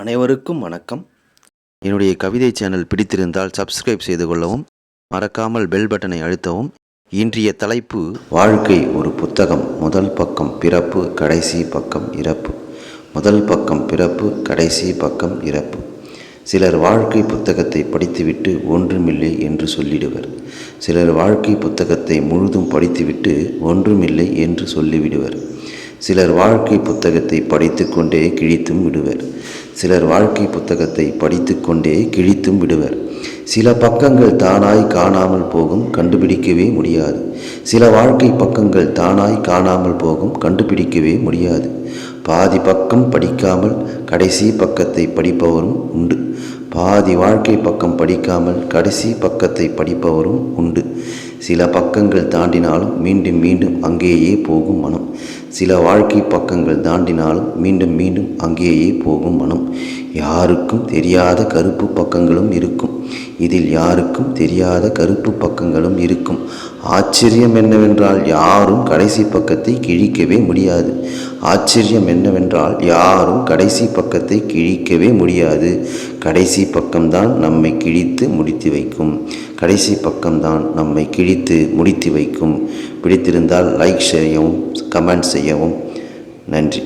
அனைவருக்கும் வணக்கம். என்னுடைய கவிதை சேனல் பிடித்திருந்தால் சப்ஸ்கிரைப் செய்து கொள்ளவும் மறக்காமல் பெல் பட்டனை அழுத்தவும். இன்றைய தலைப்பு வாழ்க்கை ஒரு புத்தகம். முதல் பக்கம் பிறப்பு கடைசி பக்கம் இறப்பு. முதல் பக்கம் பிறப்பு கடைசி பக்கம் இறப்பு. சிலர் வாழ்க்கை புத்தகத்தை படித்துவிட்டு ஒன்றுமில்லை என்று சொல்லிடுவர். சிலர் வாழ்க்கை புத்தகத்தை முழுதும் படித்துவிட்டு ஒன்றுமில்லை என்று சொல்லிவிடுவர். சிலர் வாழ்க்கை புத்தகத்தை படித்துக்கொண்டே கிழித்தும் விடுவர். சிலர் வாழ்க்கை புத்தகத்தை படித்துக்கொண்டே கிழித்தும் விடுவர். சில பக்கங்கள் தானாய் காணாமல் போகும் கண்டுபிடிக்கவே முடியாது. சில வாழ்க்கை பக்கங்கள் தானாய் காணாமல் போகும் கண்டுபிடிக்கவே முடியாது. பாதி பக்கம் படிக்காமல் கடைசி பக்கத்தை படிப்பவரும் உண்டு. பாதி வாழ்க்கை பக்கம் படிக்காமல் கடைசி பக்கத்தை படிப்பவரும் உண்டு. சில பக்கங்கள் தாண்டினாலும் மீண்டும் மீண்டும் அங்கேயே போகும் மனம். சில வாழ்க்கை பக்கங்கள் தாண்டினாலும் மீண்டும் மீண்டும் அங்கேயே போகும் மனம். யாருக்கும் தெரியாத கருப்பு பக்கங்களும் இருக்கும். இதில் யாருக்கும் தெரியாத கருப்பு பக்கங்களும் இருக்கும். ஆச்சரியம் என்னவென்றால் யாரும் கடைசி பக்கத்தை கிழிக்கவே முடியாது. ஆச்சரியம் என்னவென்றால் யாரும் கடைசி பக்கத்தை கிழிக்கவே முடியாது. கடைசி பக்கம்தான் நம்மை கிழித்து முடித்து வைக்கும். கடைசி பக்கம்தான் நம்மை கிழித்து முடித்து வைக்கும். பிடித்திருந்தால் லைக் செய்யவும் கமெண்ட் செய்யவும். நன்றி.